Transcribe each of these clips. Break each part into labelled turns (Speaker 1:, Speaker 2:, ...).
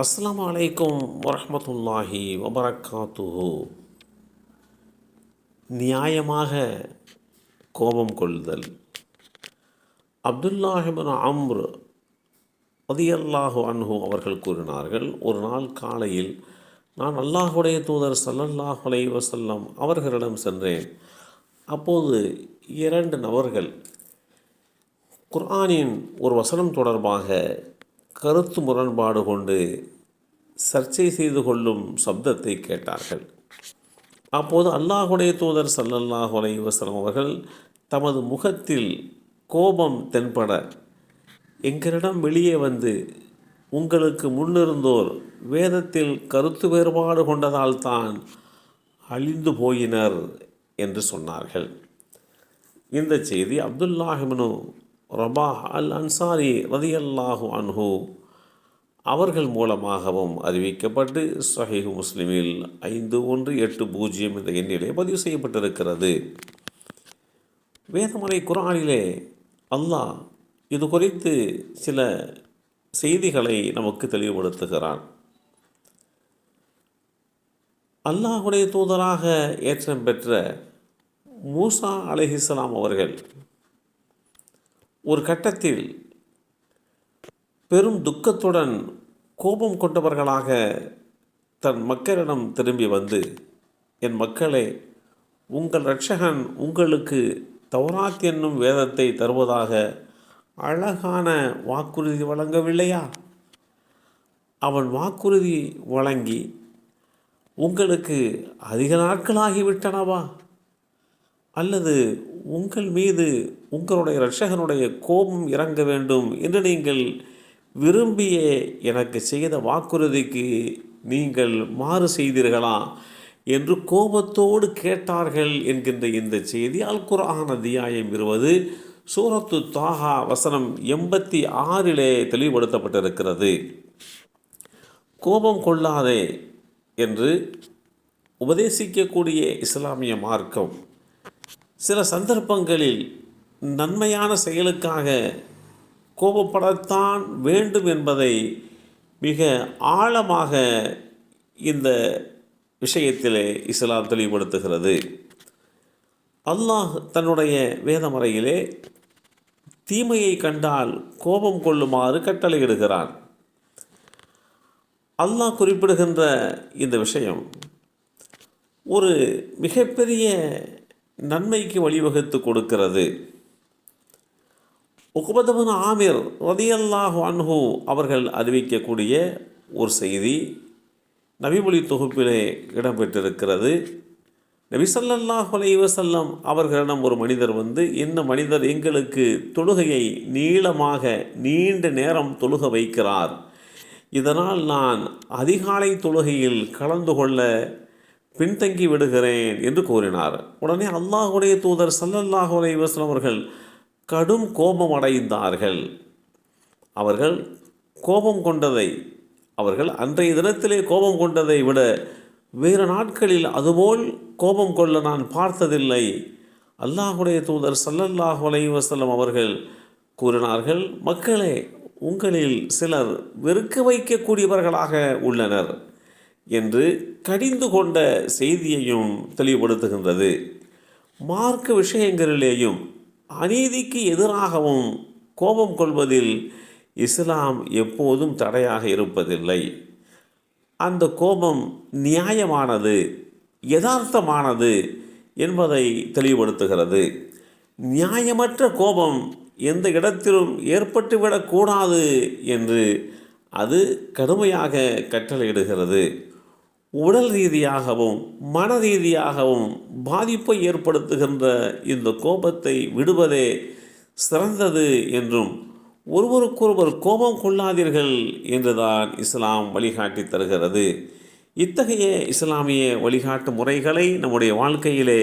Speaker 1: அஸ்லாம் அலைக்கும் வரமத்துல்லாஹி வபரக்காத்துஹு. நியாயமாக கோபம் கொள்ளுதல் அப்துல்லாஹிபின் அம்ர் அதியல்லாஹு அன்ஹு அவர்கள் கூறினார்கள் ஒரு நாள் காலையில் நான் அல்லாஹுடைய தூதர் ஸல்லல்லாஹு அலை வசல்லம் அவர்களிடம் சென்றேன். அப்போது இரண்டு நபர்கள் குர்ஆனின் ஒரு வசனம் தொடர்பாக கருத்து முரண்பாடு கொண்டு சர்ச்சை செய்து கொள்ளும் சப்தத்தை கேட்டார்கள். அப்போது அல்லாஹுடைய தூதர் ஸல்லல்லாஹு அலைஹி அவர்கள் தமது முகத்தில் கோபம் தென்பட எங்களிடம் வெளியே வந்து உங்களுக்கு முன்னிருந்தோர் வேதத்தில் கருத்து வேறுபாடு கொண்டதால் தான் அழிந்து போயினர் என்று சொன்னார்கள். இந்த செய்தி அப்துல்லாஹிமனு ரபா அல் அன்சாரி ரதியல்லாஹு அன்ஹூ அவர்கள் மூலமாகவும் அறிவிக்கப்பட்டு சஹீஹ் முஸ்லிமில் ஐந்து ஒன்று எட்டு பூஜ்ஜியம் என்ற எண்ணிலே பதிவு செய்யப்பட்டிருக்கிறது. வேதமலை குரானிலே அல்லாஹ் இது குறித்து சில செய்திகளை நமக்கு தெளிவுபடுத்துகிறான். அல்லாஹுடைய தூதராக ஏற்றம் பெற்ற மூசா அலஹிஸ்லாம் அவர்கள் ஒரு கட்டத்தில் பெரும் துக்கத்துடன் கோபம் கொண்டவர்களாக தன் மக்களிடம் திரும்பி வந்து என் மக்களே உங்கள் ரட்சகன் உங்களுக்கு தௌராத் என்னும் வேதத்தை தருவதாக அழகான வாக்குறுதி வழங்கவில்லையா? அவன் வாக்குறுதி வழங்கி உங்களுக்கு அதிக நாட்களாகிவிட்டனவா? அல்லது உங்கள் மீது உங்களுடைய ரட்சகனுடைய கோபம் இறங்க வேண்டும் என்று நீங்கள் விரும்பிய எனக்கு செய்த வாக்குறுதிக்கு நீங்கள் மாறு செய்தீர்களா? என்று கோபத்தோடு கேட்டார்கள் என்கின்ற இந்த செய்தி. அல் குர்ஆன் அத்தியாயம் இருபது சூரத்து தாஹா வசனம் எண்பத்தி ஆறிலே தெளிவுபடுத்தப்பட்டிருக்கிறது. கோபம் கொள்ளாதே என்று உபதேசிக்கக்கூடிய இஸ்லாமிய மார்க்கம். சில சந்தர்ப்பங்களில் நன்மையான செயலுக்காக கோபப்படத்தான் வேண்டும் என்பதை மிக ஆழமாக இந்த விஷயத்திலே இஸ்லாம் தெளிவுபடுத்துகிறது. அல்லாஹ் தன்னுடைய வேதமறையிலே தீமையை கண்டால் கோபம் கொள்ளுமாறு கட்டளையிடுகிறான். அல்லாஹ் குறிப்பிடுகின்ற இந்த விஷயம் ஒரு மிகப்பெரிய நன்மைக்கு வழிவகுத்து கொடுக்கிறது. உகுபதபன் ஆமிர் ரதியல்லாஹு அன்ஹு அவர்கள் அறிவிக்கக்கூடிய ஒரு செய்தி நபிமொழி தொகுப்பிலே இடம்பெற்றிருக்கிறது. நபி ஸல்லல்லாஹு அலைஹி அவர்களிடம் ஒரு மனிதர் வந்து இந்த மனிதர் எங்களுக்கு தொழுகையை நீளமாக நீண்ட நேரம் தொழுக வைக்கிறார். இதனால் நான் அதிகாலை தொழுகையில் கலந்து கொள்ள பின்தங்கி விடுகிறேன் என்று கூறினார். உடனே அல்லாஹுடைய தூதர் சல்லல்லாஹு அலைஹி அவர்கள் கடும் கோபம் அடைந்தார்கள் அவர்கள் கோபம் கொண்டதை அவர்கள் அன்றைய தினத்திலே கோபம் கொண்டதை விட வேறு நாட்களில் அதுபோல் கோபம் கொள்ள நான் பார்த்ததில்லை. அல்லாஹுடைய தூதர் சல்லல்லாஹு அலைவசல்லம் அவர்கள் கூறினார்கள் மக்களே உங்களில் சிலர் வெறுக்க வைக்கக்கூடியவர்களாக உள்ளனர் என்று கடிந்து கொண்ட செய்தியையும் தெளிவுபடுத்துகின்றது. மார்க்க விஷயங்களிலேயும் அநீதிக்கு எதிராகவும் கோபம் கொள்வதில் இஸ்லாம் எப்போதும் தடையாக இருப்பதில்லை. அந்த கோபம் நியாயமானது யதார்த்தமானது என்பதை தெளிவுபடுத்துகிறது. நியாயமற்ற கோபம் எந்த இடத்திலும் ஏற்பட்டுவிடக்கூடாது என்று அது கடுமையாக கட்டளையிடுகிறது. உடல் ரீதியாகவும் மன ரீதியாகவும் பாதிப்பை ஏற்படுத்துகின்ற இந்த கோபத்தை விடுவதே சிறந்தது என்றும் ஒருவருக்கொருவர் கோபம் கொள்ளாதீர்கள் என்றுதான் இஸ்லாம் வழிகாட்டி தருகிறது. இத்தகைய இஸ்லாமிய வழிகாட்டு முறைகளை நம்முடைய வாழ்க்கையிலே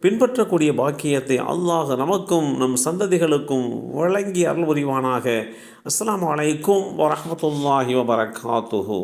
Speaker 1: பின்பற்றக்கூடிய பாக்கியத்தை அல்லாஹ் நமக்கும் நம் சந்ததிகளுக்கும் வழங்கி அருள் புரிவானாக. அஸ்லாம் அலைக்கும் வரமத்துல்லாஹி வபரகாத்துஹு.